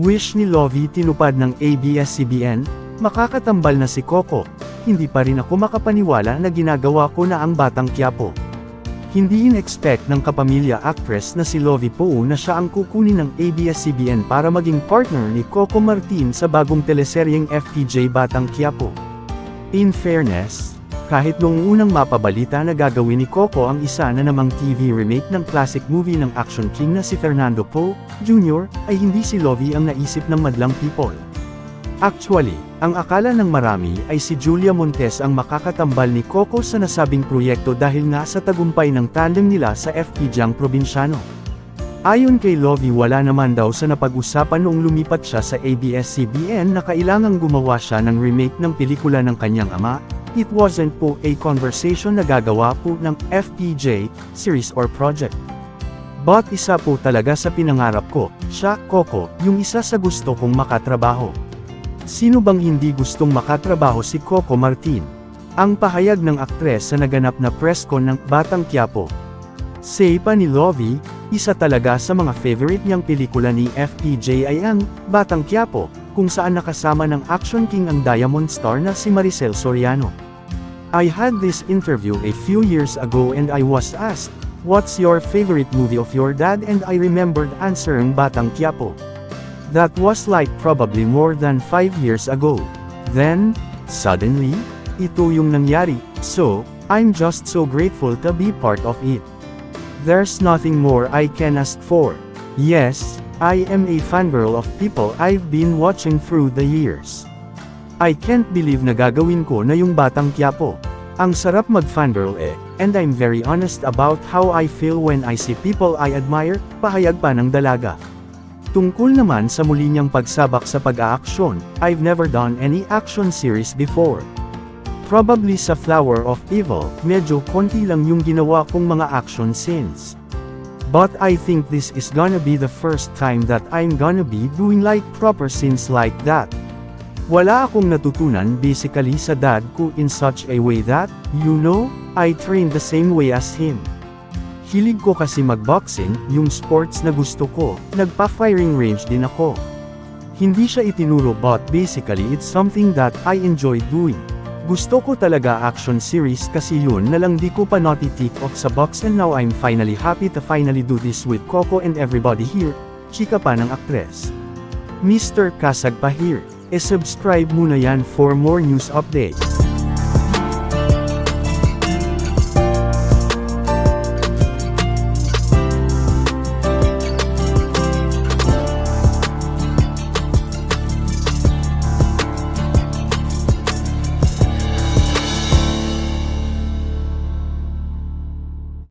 Wish ni Lovie tinupad ng ABS-CBN, makakatambal na si Coco. Hindi pa rin ako makapaniwala na ginagawa ko na ang Batang Quiapo. Hindi in-expect ng kapamilya actress na si Lovie Poe na siya ang kukunin ng ABS-CBN para maging partner ni Coco Martin sa bagong teleseryeng FPJ Batang Quiapo. In fairness, kahit noong unang mapabalita na gagawin ni Coco ang isa na namang TV remake ng classic movie ng action king na si Fernando Poe, Jr., ay hindi si Lovie ang naisip ng madlang people. Actually, ang akala ng marami ay si Julia Montes ang makakatambal ni Coco sa nasabing proyekto dahil nga sa tagumpay ng tandem nila sa FP Jang Provinciano. Ayon kay Lovie wala naman daw sa napag-usapan noong lumipat siya sa ABS-CBN na kailangang gumawa siya ng remake ng pelikula ng kanyang ama, it wasn't po a conversation na gagawa po ng FPJ, series or project. But isa po talaga sa pinangarap ko, siya, Coco, yung isa sa gusto kong makatrabaho. Sino bang hindi gustong makatrabaho si Coco Martin? Ang pahayag ng aktres sa naganap na press con ng Batang Quiapo. Say pa ni Lovie, isa talaga sa mga favorite niyang pelikula ni FPJ ay ang Batang Quiapo, kung saan nakasama ng action king ang Diamond Star na si Maricel Soriano. I had this interview a few years ago and I was asked, What's your favorite movie of your dad and I remembered answering Batang Quiapo. That was like probably more than 5 years ago. Then, suddenly, ito yung nangyari, so, I'm just so grateful to be part of it. There's nothing more I can ask for. Yes, I am a fangirl of people I've been watching through the years. I can't believe na gagawin ko na yung Batang Quiapo. Ang sarap mag-fangirl eh, and I'm very honest about how I feel when I see people I admire, pahayag pa ng dalaga. Tungkol naman sa muli niyang pagsabak sa pag-aaksyon, I've never done any action series before. Probably sa Flower of Evil, medyo konti lang yung ginawa kong mga action scenes. But I think this is gonna be the first time that I'm gonna be doing like proper scenes like that. Wala akong natutunan basically sa dad ko in such a way that, you know, I trained the same way as him. Hilig ko kasi magboxing, yung sports na gusto ko, nagpa-firing range din ako. Hindi siya itinuro but basically it's something that I enjoy doing. Gusto ko talaga action series kasi yun na lang di ko pa natitik off sa box and now I'm finally happy to finally do this with Coco and everybody here, chika pa ng aktres. Mr. Kasag pa here, e subscribe muna yan for more news updates.